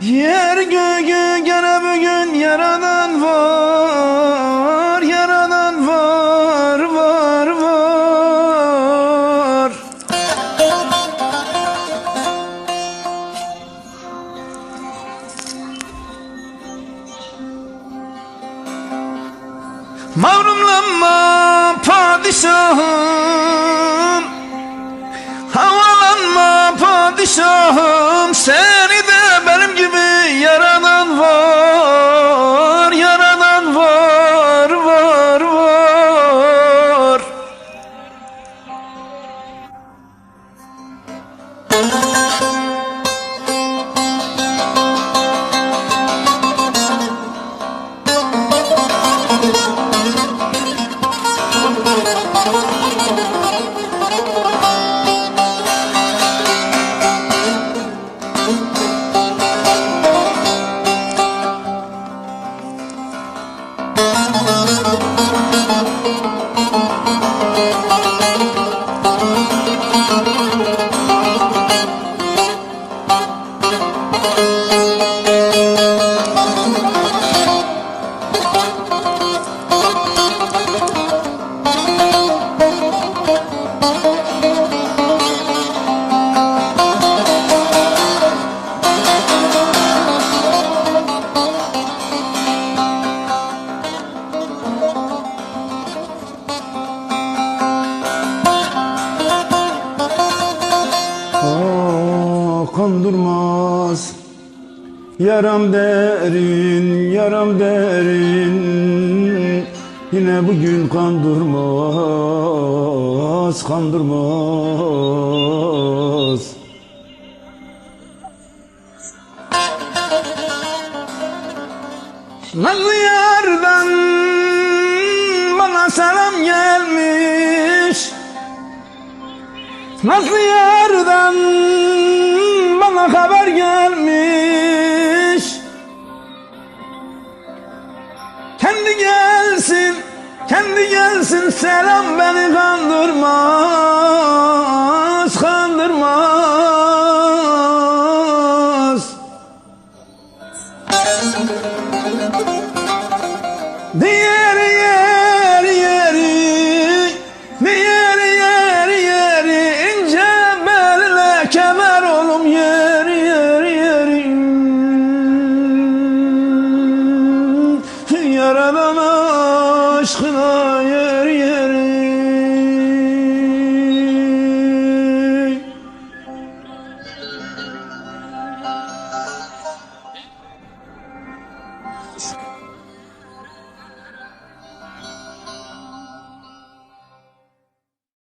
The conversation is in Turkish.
Yer göğü gene bugün yaradan var Yaradan var var var. Mavrumlanma padişahım Havalanma padişahım sen Ah kandırmaz Yaram derin, yaram derin. Yine bugün kandırmaz, kandırmaz Nazlı yardan bana selam gelmiş. Nazlı yardan bana haber gelmiş. Kendi gelsin, kendi gelsin selam beni kandırmaz, kandırmaz. Diğeri Sevemem aşkına yer yeri. Thank